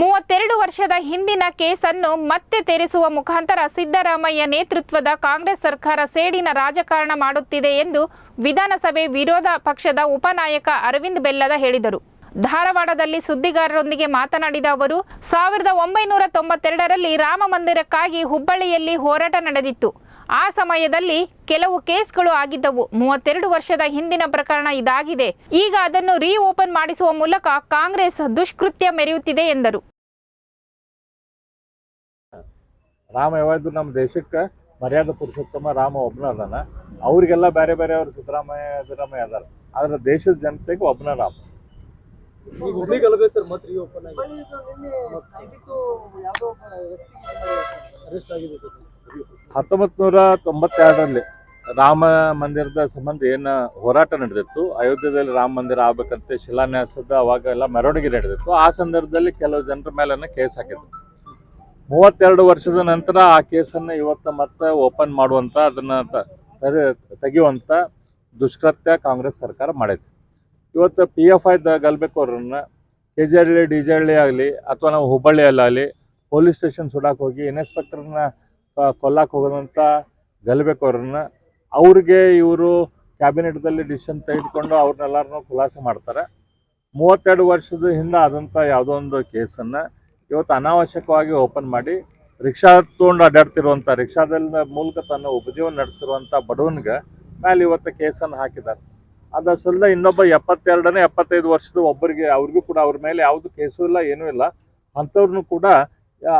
ಮೂವತ್ತೆರಡು ವರ್ಷದ ಹಿಂದಿನ ಕೇಸನ್ನು ಮತ್ತೆ ತೆರೆಸುವ ಮುಖಾಂತರ ಸಿದ್ದರಾಮಯ್ಯ ನೇತೃತ್ವದ ಕಾಂಗ್ರೆಸ್ ಸರ್ಕಾರ ಸೇಡಿನ ರಾಜಕಾರಣ ಮಾಡುತ್ತಿದೆ ಎಂದು ವಿಧಾನಸಭೆ ವಿರೋಧ ಪಕ್ಷದ ಉಪನಾಯಕ ಅರವಿಂದ್ ಬೆಲ್ಲದ ಹೇಳಿದರು. ಧಾರವಾಡದಲ್ಲಿ ಸುದ್ದಿಗಾರರೊಂದಿಗೆ ಮಾತನಾಡಿದ ಅವರು, ಸಾವಿರದ ಒಂಬೈನೂರ ತೊಂಬತ್ತೆರಡರಲ್ಲಿ ರಾಮ ಮಂದಿರಕ್ಕಾಗಿ ಹುಬ್ಬಳ್ಳಿಯಲ್ಲಿ ಹೋರಾಟ ನಡೆದಿತ್ತು. ಆ ಸಮಯದಲ್ಲಿ ಕೆಲವು ಕೇಸ್ಗಳು ಆಗಿದ್ದವು. ಮೂವತ್ತೆರಡು ವರ್ಷದ ಹಿಂದಿನ ಪ್ರಕರಣ ಇದಾಗಿದೆ. ಈಗ ಅದನ್ನು ರೀ ಓಪನ್ ಮಾಡಿಸುವ ಮೂಲಕ ಕಾಂಗ್ರೆಸ್ ದುಷ್ಕೃತ್ಯ ಮೆರೆಯುತ್ತಿದೆ ಎಂದರು. ರಾಮ ಯಾವಾಗ ನಮ್ಮ ದೇಶಕ್ಕೆ ಮರ್ಯಾದ ಪುರುಷೋತ್ತಮ, ರಾಮ ಒಬ್ಬನ ಅದಾನ. ಅವ್ರಿಗೆಲ್ಲ ಬೇರೆ ಬೇರೆ ಅವರು ಸಿದ್ದರಾಮಯ್ಯ ಸಿದ್ದರಾಮಯ್ಯ ಅದಾರ. ಆದ್ರೆ ದೇಶದ ಜನತೆಗೆ ಒಬ್ಬನ ರಾಮ. ಈಗ ಹುಬ್ಳಿ ಗಲಭೆ ಸರ್ ಮತ್ತೆ ರೀಓಪನ್ ಆಗಿ. ಅರೆಸ್ಟ್ ಆಗಿದೆ ಸರ್. ಹತ್ತೊಂಬತ್ ನೂರ ತೊಂಬತ್ತೆರಡರಲ್ಲಿ ರಾಮ ಮಂದಿರದ ಸಂಬಂಧ ಏನು ಹೋರಾಟ ನಡೆದಿತ್ತು. ಅಯೋಧ್ಯೆಯಲ್ಲಿ ರಾಮ ಮಂದಿರ ಆಗ್ಬೇಕಂತೆ ಶಿಲಾನ್ಯಾಸದ ಅವಾಗ ಎಲ್ಲ ಮೆರವಣಿಗೆ ನಡೆದಿತ್ತು. ಆ ಸಂದರ್ಭದಲ್ಲಿ ಕೆಲವು ಜನರ ಮೇಲೆ ಕೇಸ್ ಹಾಕಿದ್ರು. ಮೂವತ್ತೆರಡು ವರ್ಷದ ನಂತರ ಆ ಕೇಸನ್ನು ಇವತ್ತು ಮತ್ತೆ ಓಪನ್ ಮಾಡುವಂಥ ಅದನ್ನು ತೆಗೆಯುವಂಥ ದುಷ್ಕೃತ್ಯ ಕಾಂಗ್ರೆಸ್ ಸರ್ಕಾರ ಮಾಡೈತಿ ಇವತ್ತು P F I ಗಲ್ಬೇಕವ್ರನ್ನ K G Halli D G Halli ಆಗಲಿ, ಅಥವಾ ನಾವು ಹುಬ್ಬಳ್ಳಿಯಲ್ಲಾಗಲಿ ಪೊಲೀಸ್ ಸ್ಟೇಷನ್ ಸುಡಕ್ಕೆ ಹೋಗಿ ಇನ್ಸ್ಪೆಕ್ಟರ್ನ ಕೊಲ್ಲಕ್ಕೆ ಹೋಗೋದಂಥ ಗಲ್ಬೇಕವ್ರನ್ನ ಅವ್ರಿಗೆ ಇವರು ಕ್ಯಾಬಿನೆಟ್ದಲ್ಲಿ ಡಿಸಿಷನ್ ತೆಗೆದುಕೊಂಡು ಅವ್ರನ್ನೆಲ್ಲರನ್ನೂ ಖುಲಾಸೆ ಮಾಡ್ತಾರೆ. ಮೂವತ್ತೆರಡು ವರ್ಷದ ಹಿಂದೆ ಆದಂಥ ಯಾವುದೋ ಒಂದು ಕೇಸನ್ನು ಇವತ್ತು ಅನಾವಶ್ಯಕವಾಗಿ ಓಪನ್ ಮಾಡಿ, ರಿಕ್ಷಾ ತೊಗೊಂಡು ಅಡ್ಡಾಡ್ತಿರುವಂಥ ರಿಕ್ಷಾದಲ್ಲಿ ಮೂಲಕ ತನ್ನ ಉಪಜೀವನ ನಡೆಸಿರುವಂಥ ಬಡವನಿಗೆ ಮೇಲೆ ಇವತ್ತು ಕೇಸನ್ನು ಹಾಕಿದ್ದಾರೆ. ಅದಸಲ್ದ ಇನ್ನೊಬ್ಬ ಎಪ್ಪತ್ತೆರಡನೇ, ಎಪ್ಪತ್ತೈದು ವರ್ಷದ ಒಬ್ಬರಿಗೆ ಅವ್ರಿಗೂ ಕೂಡ ಅವ್ರ ಮೇಲೆ ಯಾವುದು ಕೇಸು ಇಲ್ಲ, ಏನೂ ಇಲ್ಲ. ಅಂಥವ್ರನ್ನೂ ಕೂಡ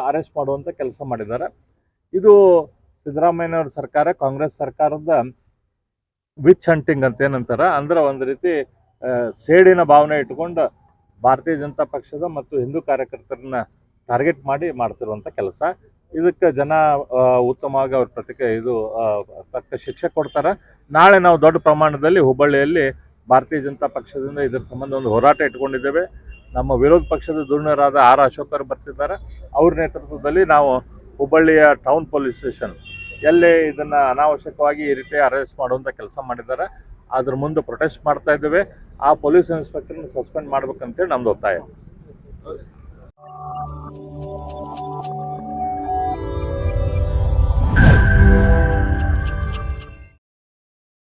ಅರೆಸ್ಟ್ ಮಾಡುವಂಥ ಕೆಲಸ ಮಾಡಿದ್ದಾರೆ. ಇದು ಸಿದ್ದರಾಮಯ್ಯನವ್ರ ಸರ್ಕಾರ, ಕಾಂಗ್ರೆಸ್ ಸರ್ಕಾರದ ವಿಚ್ ಹಂಟಿಂಗ್ ಅಂತ ಏನಂತಾರೆ, ಅಂದ್ರೆ ಒಂದು ರೀತಿ ಸೇಡಿನ ಭಾವನೆ ಇಟ್ಕೊಂಡು ಭಾರತೀಯ ಜನತಾ ಪಕ್ಷದ ಮತ್ತು ಹಿಂದೂ ಕಾರ್ಯಕರ್ತರನ್ನ ಟಾರ್ಗೆಟ್ ಮಾಡಿ ಮಾಡ್ತಿರುವಂಥ ಕೆಲಸ. ಇದಕ್ಕೆ ಜನ ಉತ್ತಮವಾಗಿ ಅವ್ರ ಪ್ರತಿಕ್ರಿಯೆ, ಇದು ತಕ್ಕ ಶಿಕ್ಷೆ ಕೊಡ್ತಾರೆ. ನಾಳೆ ನಾವು ದೊಡ್ಡ ಪ್ರಮಾಣದಲ್ಲಿ ಹುಬ್ಬಳ್ಳಿಯಲ್ಲಿ ಭಾರತೀಯ ಜನತಾ ಪಕ್ಷದಿಂದ ಇದರ ಸಂಬಂಧ ಒಂದು ಹೋರಾಟ ಇಟ್ಕೊಂಡಿದ್ದೇವೆ. ನಮ್ಮ ವಿರೋಧ ಪಕ್ಷದ ಧುರೀಣರಾದ ಆರ್ ಅಶೋಕರು ಬರ್ತಿದ್ದಾರೆ. ಅವ್ರ ನೇತೃತ್ವದಲ್ಲಿ ನಾವು ಹುಬ್ಬಳ್ಳಿಯ ಟೌನ್ ಪೊಲೀಸ್ ಸ್ಟೇಷನ್ ಎಲ್ಲೇ ಇದನ್ನು ಅನಾವಶ್ಯಕವಾಗಿ ಈ ರೀತಿ ಅರೆಸ್ಟ್ ಮಾಡುವಂಥ ಕೆಲಸ ಮಾಡಿದ್ದಾರೆ. ಅದ್ರ ಮುಂದೆ ಪ್ರೊಟೆಸ್ಟ್ ಮಾಡ್ತಾ ಇದ್ದೇವೆ. ಆ ಪೊಲೀಸ್ ಇನ್ಸ್ಪೆಕ್ಟರ್ನ ಸಸ್ಪೆಂಡ್ ಮಾಡ್ಬೇಕಂತೇಳಿ ನಮ್ದು ಒತ್ತಾಯ.